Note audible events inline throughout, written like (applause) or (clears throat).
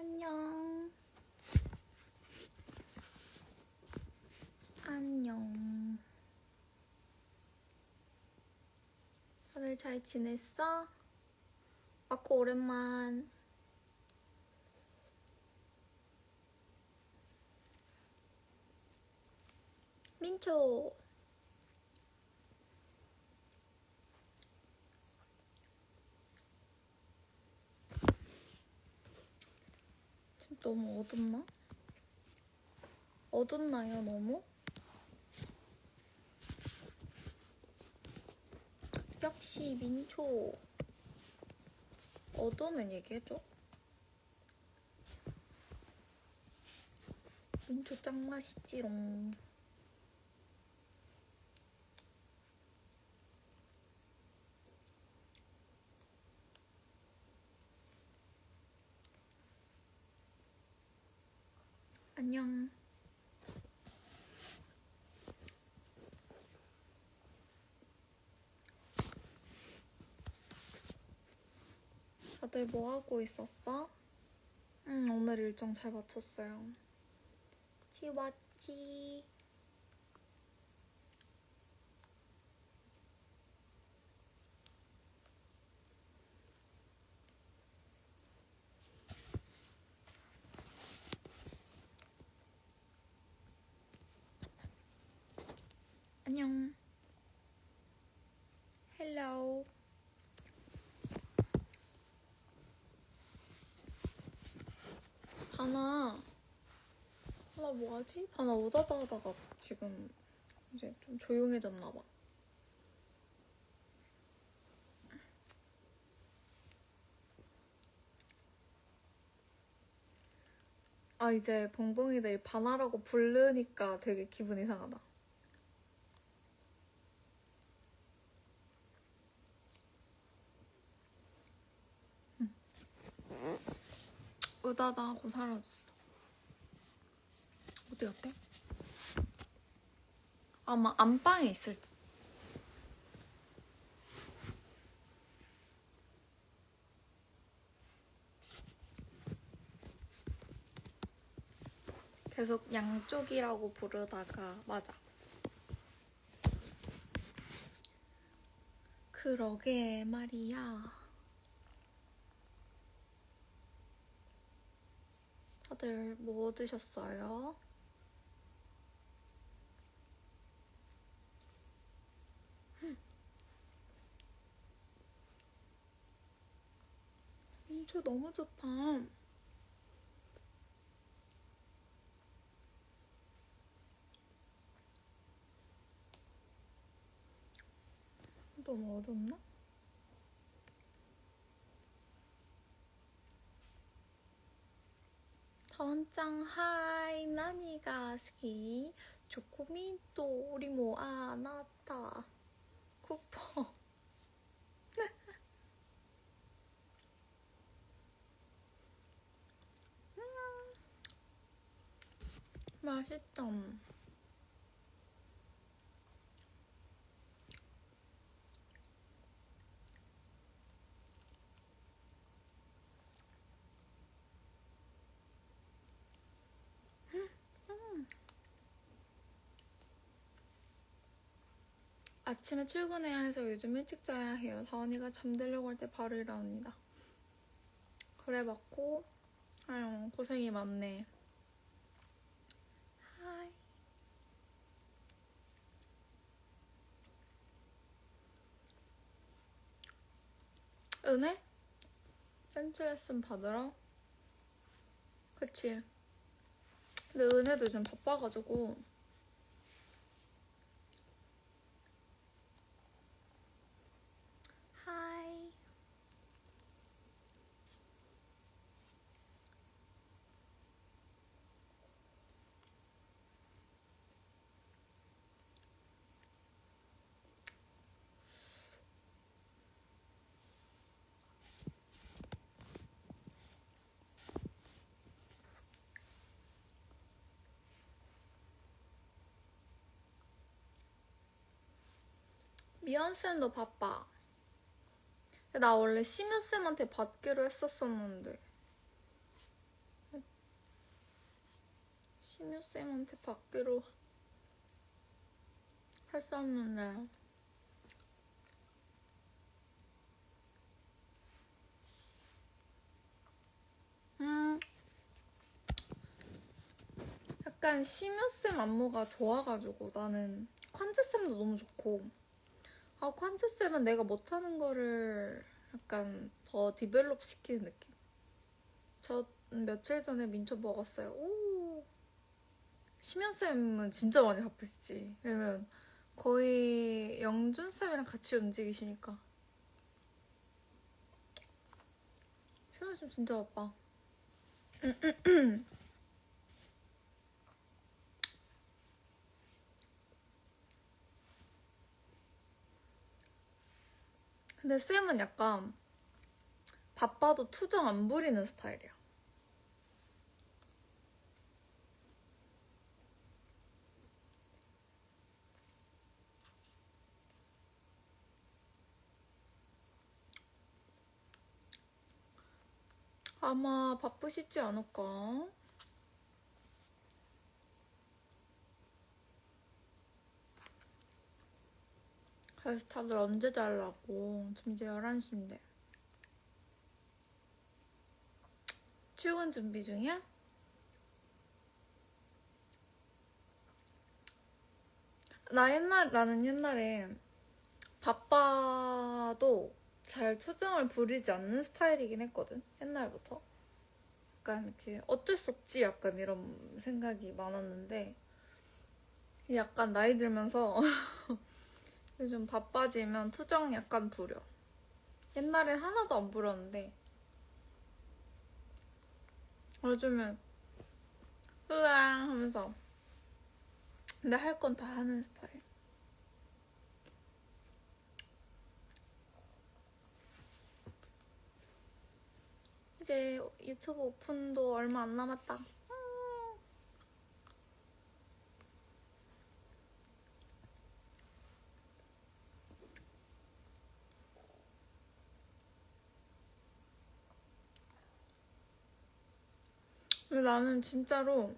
안녕. 안녕. 다들 잘 지냈어? 아코 오랜만. 민초. 너무 어둡나? 어둡나요, 너무? 역시 민초. 어두우면 얘기해줘. 민초 짱 맛있지롱. 안녕. 다들 뭐 하고 있었어? 응, 오늘 일정 잘 마쳤어요. 티 왔지? 안녕. 헬로. 바나. 바나 뭐하지? 바나 오다다 하다가 지금 이제 좀 조용해졌나 봐. 아 이제 봉봉이들 바나라고 부르니까 되게 기분 이상하다. 으다다 하고 사라졌어. 어디 갔대? 아마 안방에 있을 때. 계속 양쪽이라고 부르다가 맞아. 그러게 말이야. 다들 뭐 드셨어요? 민초 너무 좋다. 너무 어둡나? 던짱 하이 나니가 스키 조코민또 우리 모 아 나타 쿠퍼 맛있다 아침에 출근해야 해서 요즘 일찍 자야 해요. 다원이가 잠들려고 할 때 바로 일어납니다. 그래봤고, 아유, 고생이 많네. 은혜? 댄스 레슨 받으러? 그치. 근데 은혜도 요즘 바빠가지고, 미연쌤도 바빠. 나 원래 심유쌤한테 받기로 했었었는데. 심유쌤한테 받기로 했었는데 음 약간 심유쌤 안무가 좋아가지고 나는 콴즈쌤도 너무 좋고 아 콴즈쌤은 내가 못하는 거를 약간 더 디벨롭 시키는 느낌. 저 며칠 전에 민초 먹었어요. 오! 심연쌤은 진짜 많이 바쁘시지. 왜냐면 거의 영준쌤이랑 같이 움직이시니까. 심연쌤 진짜 바빠 (clears throat) 근데 쌤은 약간 바빠도 투정 안 부리는 스타일이야. 아마 바쁘시지 않을까? 그래서 다들 언제 자려고? 지금 이제 11시인데. 출근 준비 중이야? 나 옛날, 나는 옛날에 바빠도 잘 투정을 부리지 않는 스타일이긴 했거든. 옛날부터. 약간 이렇게 어쩔 수 없지 약간 이런 생각이 많았는데 약간 나이 들면서 (laughs) 요즘 바빠지면 투정 약간 부려. 옛날엔 하나도 안 부렸는데 요즘은 으앙 하면서 근데 할 건 다 하는 스타일. 이제 유튜브 오픈도 얼마 안 남았다. 근데 나는 진짜로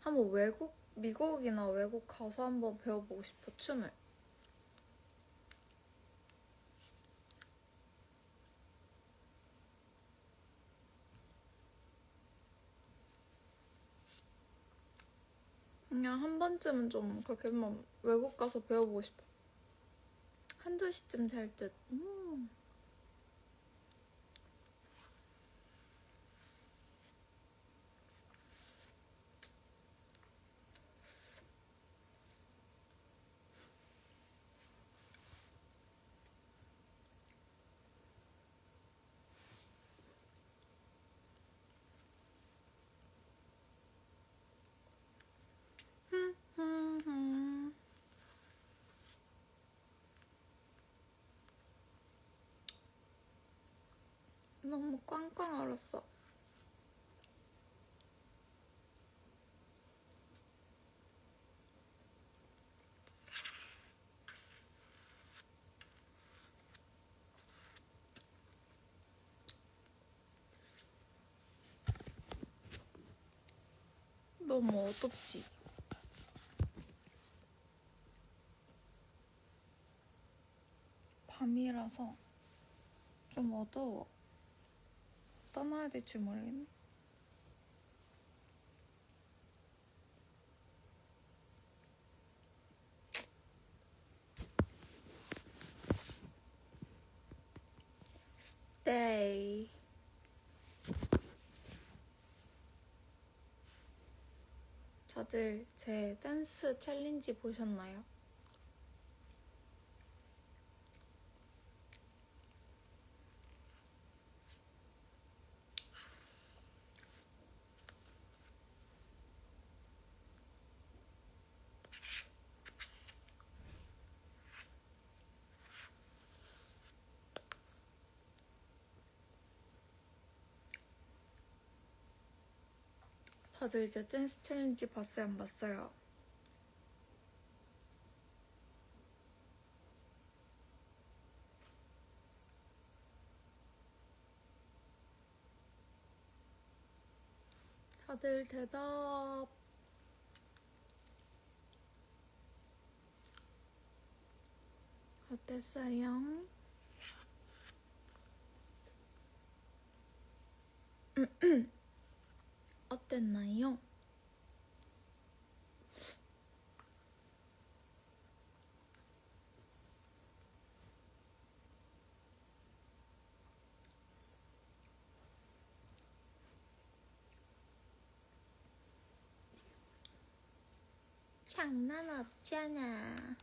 한번 외국, 미국이나 외국 가서 한번 배워보고 싶어, 춤을. 그냥 한 번쯤은 좀 그렇게 한번 외국 가서 배워보고 싶어. 한두 시쯤 될 듯. 음. 음. 너무 꽝꽝 얼었어. 너무 어둡지? 밤이라서 좀 어두워. 떠나야 될줄 모르겠네. Stay. 다들 제 댄스 챌린지 보셨나요? 다들 이제 댄스 챌린지 봤어요? 안 봤어요? 다들 대답. 어땠어요? 어땠나요? 장난 없잖아.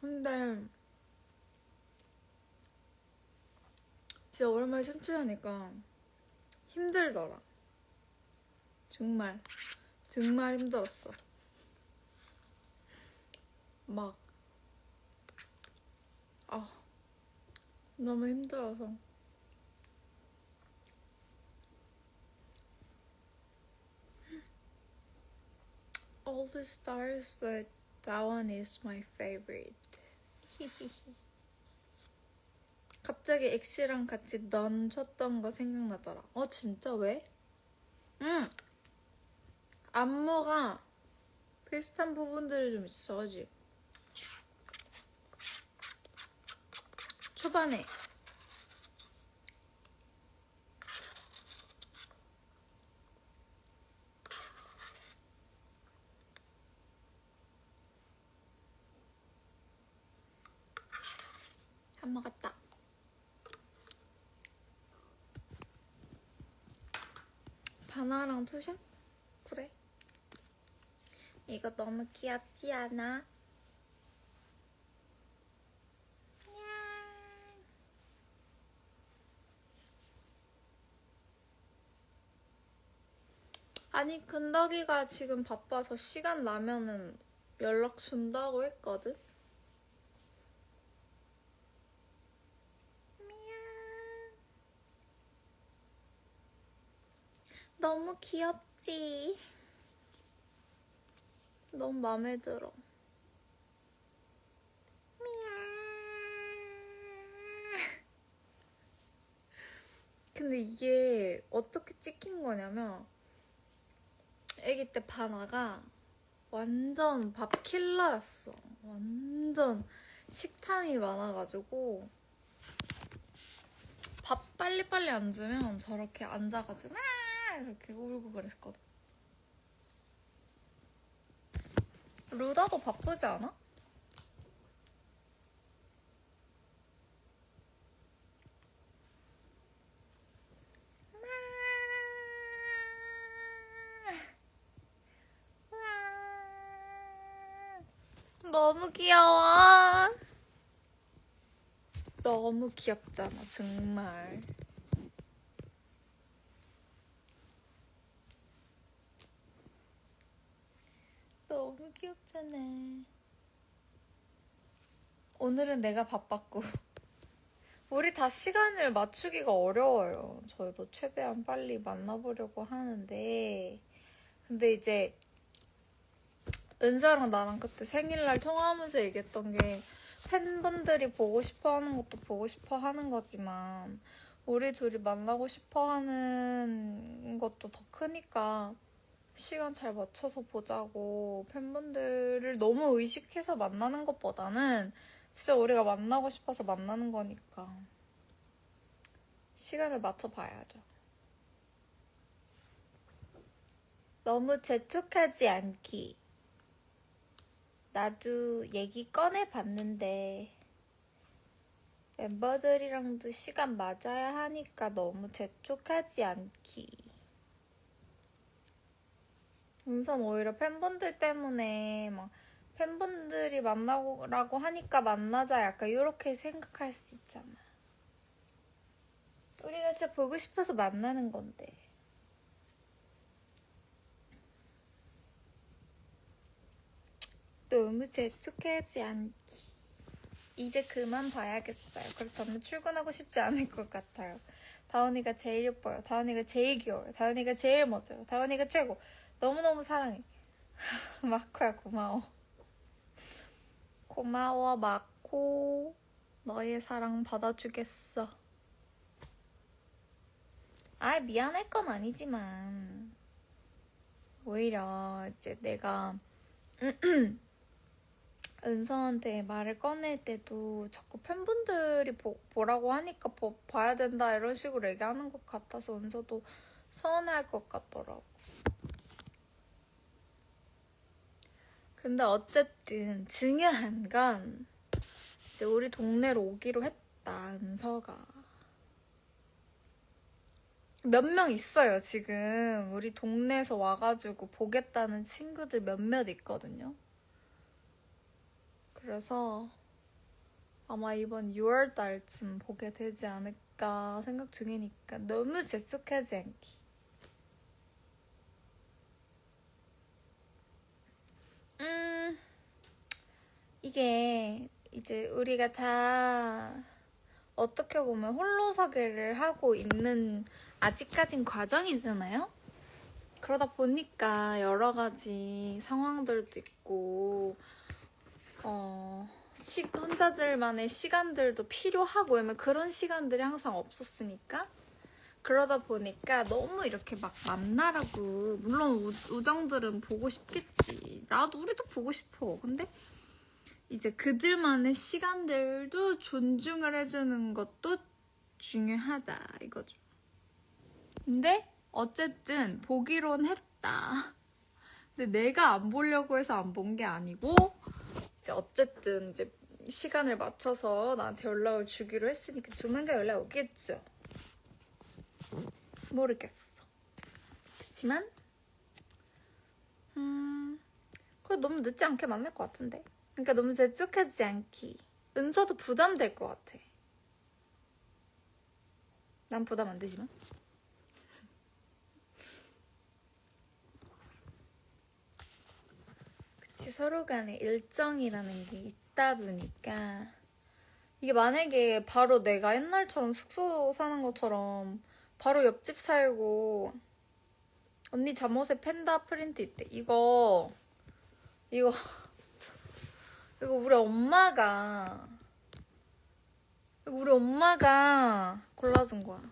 근데 진짜 오랜만에 춤추려니까 힘들더라. 정말 정말 힘들었어. 막 아, 너무 힘들어서. all the stars, but that one is my favorite. 갑자기 엑시랑 같이 넌 쳤던 거 생각나더라. 어, 진짜 왜? 응. 안무가 비슷한 부분들이 좀 있어, 그지? 초반에. 밥 먹었다. 바나랑 투샷? 그래. 이거 너무 귀엽지 않아? 냥. 아니 근덕이가 지금 바빠서 시간 나면은 연락 준다고 했거든. 너무 귀엽지? 너무 마음에 들어. 근데 이게 어떻게 찍힌 거냐면 아기 때 바나가 완전 밥 킬러였어. 완전 식탐이 많아가지고 밥 빨리빨리 안 주면 저렇게 앉아가지고 막 이렇게 울고 그랬거든. 루다도 바쁘지 않아? 너무 귀여워. 너무 귀엽잖아, 정말. 너무 귀엽잖아. 오늘은 내가 바빴고. (laughs) 우리 다 시간을 맞추기가 어려워요. 저희도 최대한 빨리 만나보려고 하는데. 근데 이제 은사랑 나랑 그때 생일날 통화하면서 얘기했던 게 팬분들이 보고 싶어 하는 것도 보고 싶어 하는 거지만 우리 둘이 만나고 싶어 하는 것도 더 크니까 시간 잘 맞춰서 보자고 팬분들을 너무 의식해서 만나는 것보다는 진짜 우리가 만나고 싶어서 만나는 거니까 시간을 맞춰 봐야죠. 너무 재촉하지 않기. 나도 얘기 꺼내 봤는데 멤버들이랑도 시간 맞아야 하니까 너무 재촉하지 않기. 우선 오히려 팬분들 때문에 막 팬분들이 만나고라고 하니까 만나자 약간 이렇게 생각할 수 있잖아. 우리가 진짜 보고 싶어서 만나는 건데. 너무 재촉하지 않기. 이제 그만 봐야겠어요. 그렇지 않으면 출근하고 싶지 않을 것 같아요. 다원이가 제일 예뻐요. 다원이가 제일 귀여워요. 다원이가 제일 멋져요. 다원이가 최고. 너무너무 사랑해. (laughs) 마코야 고마워. 고마워 마코. 너의 사랑 받아주겠어. 아, 미안할 건 아니지만. 오히려 이제 내가 (clears throat) 은서한테 말을 꺼낼 때도 자꾸 팬분들이 보, 보라고 하니까 보, 봐야 된다 이런 식으로 얘기하는 것 같아서 은서도 서운해할 것 같더라고. 근데 어쨌든 중요한 건 이제 우리 동네로 오기로 했다 은서가. 몇 명 있어요 지금. 우리 동네에서 와가지고 보겠다는 친구들 몇몇 있거든요. 그래서 아마 이번 6월 달쯤 보게 되지 않을까 생각 중이니까 너무 재촉하지 않기 음 이게 이제 우리가 다 어떻게 보면 홀로서기를 하고 있는 아직까진 과정이잖아요. 그러다 보니까 여러 가지 상황들도 있고 어, 시, 혼자들만의 시간들도 필요하고 왜냐면 그런 시간들이 항상 없었으니까 그러다 보니까 너무 이렇게 막 만나라고 물론 우, 우정들은 보고 싶겠지 나도 우리도 보고 싶어 근데 이제 그들만의 시간들도 존중을 해주는 것도 중요하다 이거죠. 근데 어쨌든 보기론 했다. 근데 내가 안 보려고 해서 안 본 게 아니고 이제 어쨌든 이제 시간을 맞춰서 나한테 연락을 주기로 했으니까 조만간 연락 오겠죠. 모르겠어. 그렇지만 음 그래 너무 늦지 않게 만날 것 같은데. 그러니까 너무 재촉하지 않기. 은서도 부담될 것 같아. 난 부담 안 되지만. 그치, 서로 간에 일정이라는 게 있다 보니까. 이게 만약에 바로 내가 옛날처럼 숙소 사는 것처럼 바로 옆집 살고 언니 잠옷에 팬다 프린트 있대. 이거, 이거. 이거 우리 엄마가 이거 우리 엄마가 골라준 거야.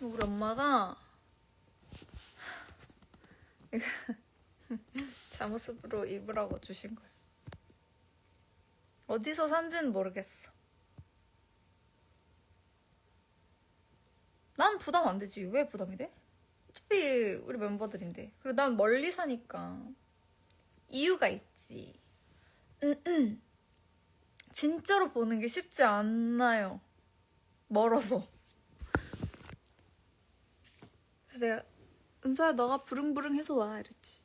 우리 엄마가 이거 (laughs) 잠옷으로 입으라고 주신 거야. 어디서 산지는 모르겠어. 난 부담 안 되지. 왜 부담이 돼? 어차피 우리 멤버들인데. 그리고 난 멀리 사니까 이유가 있지. 진짜로 보는 게 쉽지 않나요? 멀어서. 그래서 내가 은서야 너가 부릉부릉 해서 와 이랬지.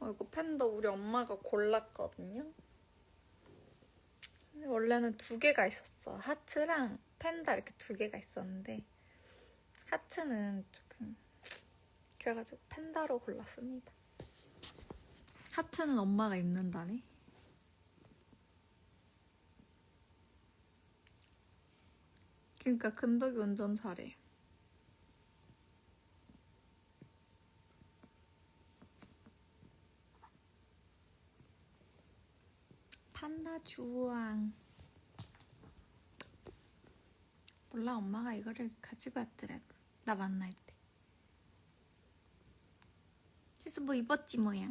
어, 이거 팬더 우리 엄마가 골랐거든요. 원래는 두 개가 있었어. 하트랑 팬다 이렇게 두 개가 있었는데 하트는 조금 그래가지고 팬다로 골랐습니다. 하트는 엄마가 입는다네. 그러니까 근덕이 운전 잘해. 판다 주황. 몰라 엄마가 이거를 가지고 왔더라고. 나 만날 때. 그래서 뭐 입었지 뭐야.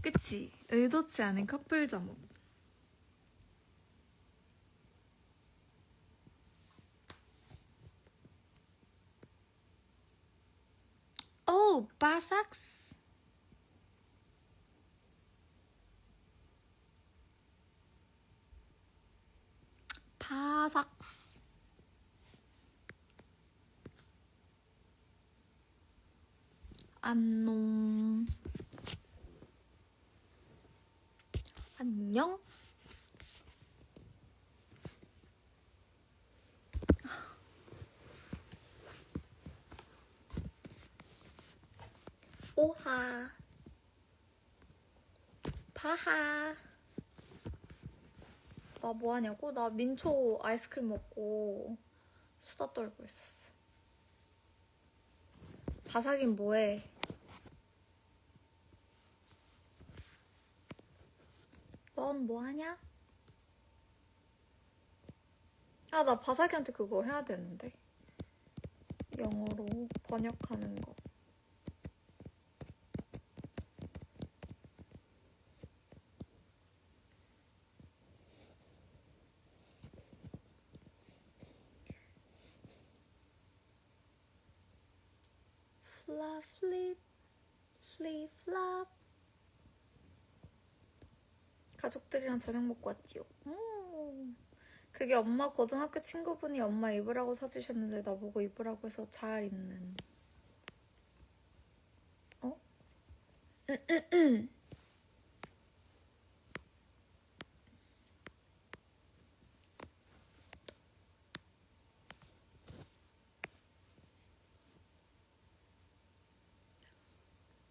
그치? 의도치 않은 커플 점업. 오, 바삭스. 바삭스. 안녕. 안녕? 오하. 파하. 나 뭐하냐고? 나 민초 아이스크림 먹고 수다 떨고 있었어. 바삭인 뭐해? 넌 뭐하냐? 아, 나 바사기한테 그거 해야 되는데. 영어로 번역하는 거. flip, 가족들이랑 저녁 먹고 왔지요. 음. 그게 엄마 고등학교 친구분이 엄마 입으라고 사주셨는데 나보고 입으라고 해서 잘 입는. 어?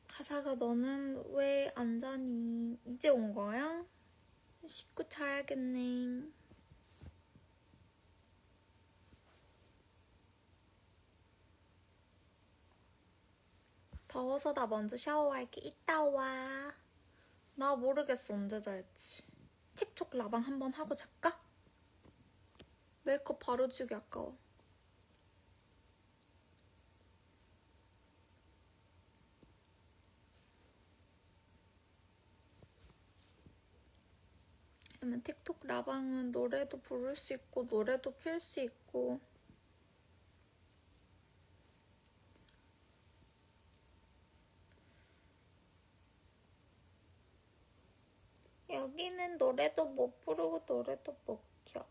하사가 너는 왜 안 자니? 이제 온 거야? 씻고 자야겠네. 더워서 나 먼저 샤워할게. 이따 와. 나 모르겠어 언제 잘지. 틱톡 라방 한번 하고 잘까? 메이크업 바로 지우기 아까워. 그러면 틱톡 라방은 노래도 부를 수 있고 노래도 킬 수 있고 여기는 노래도 못 부르고 노래도 못 켜.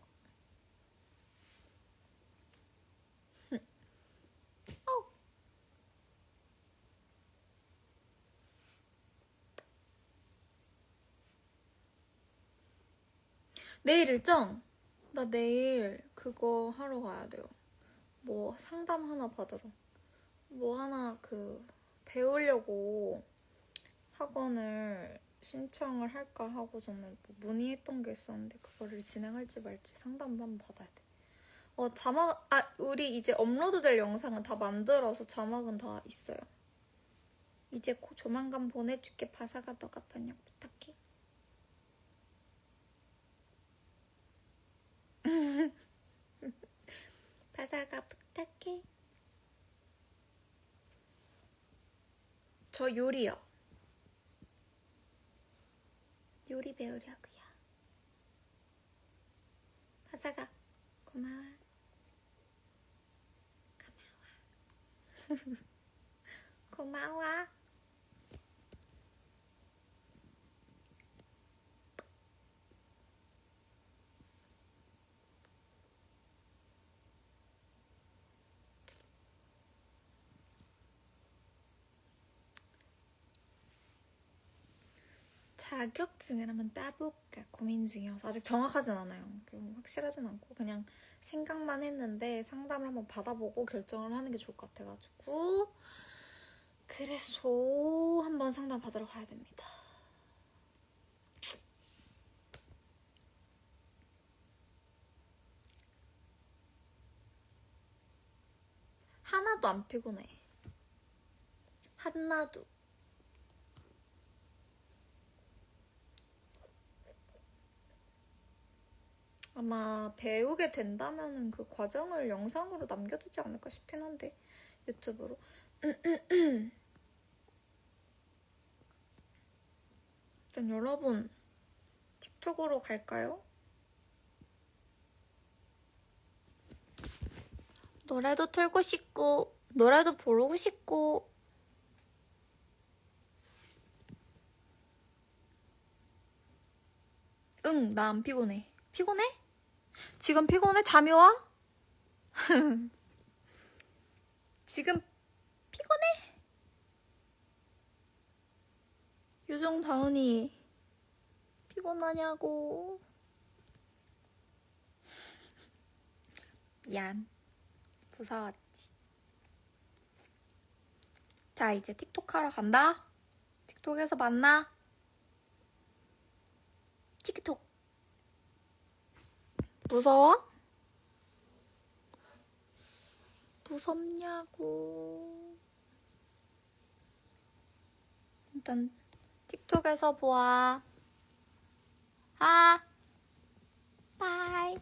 어. 내일 일정? 나 내일 그거 하러 가야 돼요. 뭐 상담 하나 받으러. 뭐 하나 그 배우려고 학원을 신청을 할까 하고 저는 뭐 문의했던 게 있었는데 그거를 진행할지 말지 상담 한번 받아야 돼. 어 자막 아 우리 이제 업로드될 영상은 다 만들어서 자막은 다 있어요. 이제 고- 조만간 보내줄게 바사가 너가 번역 부탁해. 바사가 부탁해. 저 요리요. 요리 배우려고요. 바사가 고마워. 고마워. (laughs) 고마워. 자격증을 한번 따볼까 고민 중이어서 아직 정확하진 않아요. 그 확실하진 않고 그냥 생각만 했는데 상담을 한번 받아보고 결정을 하는 게 좋을 것 같아가지고 그래서 한번 상담 받으러 가야 됩니다. 하나도 안 피곤해. 하나도. 아마 배우게 된다면은 그 과정을 영상으로 남겨두지 않을까 싶긴 한데 유튜브로. (clears throat) 일단 여러분 틱톡으로 갈까요? 노래도 틀고 싶고 노래도 부르고 싶고. 응 나 안 피곤해 피곤해? 지금 피곤해? 잠이 와? (laughs) 지금 피곤해? 유정 다은이 피곤하냐고 미안 무서웠지 자 이제 틱톡 하러 간다 틱톡에서 만나 틱톡 무서워? 무섭냐고. 일단 틱톡에서 보아. 아. 바이.